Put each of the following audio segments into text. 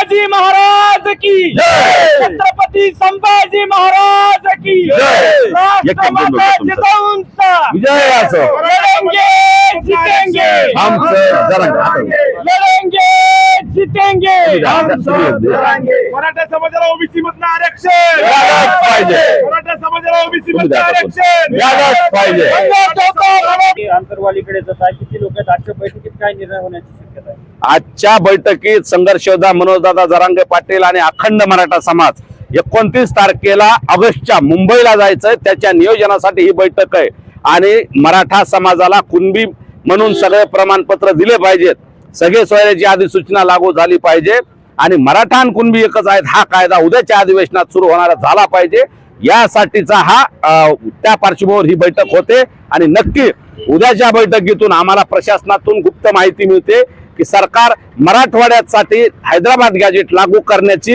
शिवाजी महाराज की। जय! छत्रपती संभाजी महाराज की! राष्ट्रमाता जिजाऊंचा विजय असो। लढेंगे जितेंगे। जरा लढेंगे जितेंगे। मराठा समाजाला ओबीसी मधनं आरक्षण. पाहिजे. मराठा समाजाला ओबीसी टाकून. आरक्षण. पाहिजे. आंतरवालीकडे जात. आहे किती लोक आहेत? आजच्या बैठकीत काय निर्णय होण्याची शक्यता आहे? आजच्या बैठकीत संघर्ष मनोजदादा जरांगे पाटील आणि अखंड मराठा समाज एकोणतीस तारखेला ऑगस्टच्या मुंबईला जायचंय. त्याच्या नियोजनासाठी ही बैठक आहे. आणि मराठा समाजाला कुणबी म्हणून सगळे प्रमाणपत्र दिले पाहिजेत. सगळे सोयऱ्याची अधिसूचना लागू झाली पाहिजे. आणि मराठा आणि कुणबी एकच आहेत हा कायदा उद्याच्या अधिवेशनात सुरू होणारा झाला पाहिजे. यासाठीचा हा त्या पार्श्वभूमीवर ही बैठक होते. आणि नक्की उद्याच्या बैठकीतून आम्हाला प्रशासनातून गुप्त माहिती मिळते. की सरकार मराठवाड्यासाठी हैदराबाद गॅजेट लागू करण्याची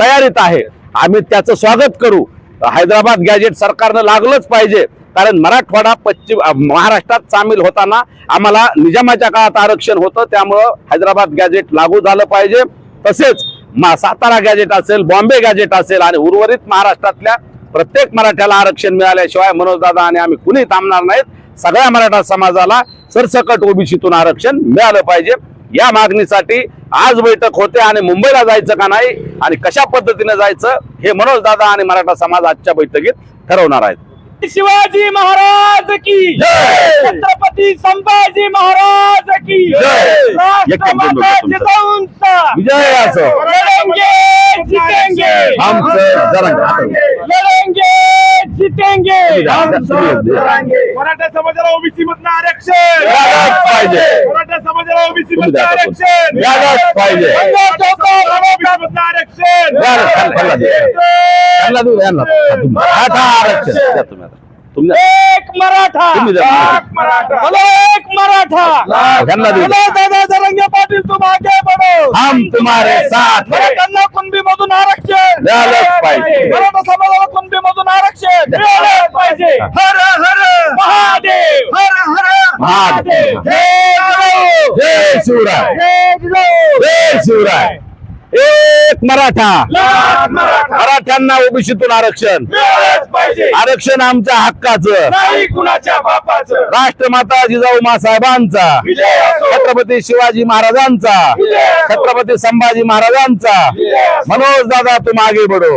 तयारीत आहे. आम्ही त्याचं स्वागत करू. हैदराबाद गॅजेट सरकारनं लागलंच पाहिजे. कारण मराठवाडा पश्चिम महाराष्ट्रात सामील होताना आम्हाला निजामाच्या काळात आरक्षण होतं. त्यामुळं हैदराबाद गॅजेट लागू झालं पाहिजे. तसेच मा- सातारा गॅजेट असेल बॉम्बे गॅजेट असेल आणि उर्वरित महाराष्ट्रातल्या प्रत्येक मराठ्याला आरक्षण मिळाल्याशिवाय मनोजदादा आणि आम्ही कुणी थांबणार नाहीत. सगळ्या मराठा समाजाला सरसकट ओबीसीतून आरक्षण मिळालं पाहिजे. या मागणीसाठी आज बैठक होते आणि मुंबईला जायचं का नाही आणि कशा पद्धतीने जायचं हे मनोजदादा आणि मराठा समाज आजच्या बैठकीत ठरवणार आहेत. शिवाजी महाराज की! छत्रपती संभाजी महाराज की जय! एक- एक- दोन- दोन- राष्ट्रमाता तुमचं. जिजाऊंचा विजय असो लढेंगे आमचं जरा लढेंगे जितेंगे. मराठा समाजाला ओबीसी मधनं आरक्षण. पाहिजे. मराठा समाजाला ओबीसी मधनं. आरक्षण. पाहिजे. आरक्षण. आता आरक्षण. एक मराठा. मराठा. बोलो. एक मराठा. दादा जरंगे पाटील तुम आगे बढ़ो. हम तुम्हारे साथ हैं. मराठ्यांना कुणबी मधून द्यायलाच पाहिजे. मराठा समाजाला आरक्षण मिळालंच पाहिजे. हर हर महादेव. हर हर. महादेव. जय शिवराय. जय जिजाऊ. जय शिवराय. एक मराठा. मराठ्यांना ओबीसीतून आरक्षण. आरक्षण आमच्या हक्काचं. राष्ट्रमाता जिजाऊ मासाहेबांचा. छत्रपती शिवाजी महाराजांचा. छत्रपती संभाजी महाराजांचा. मनोज दादा तुम आगे बढो.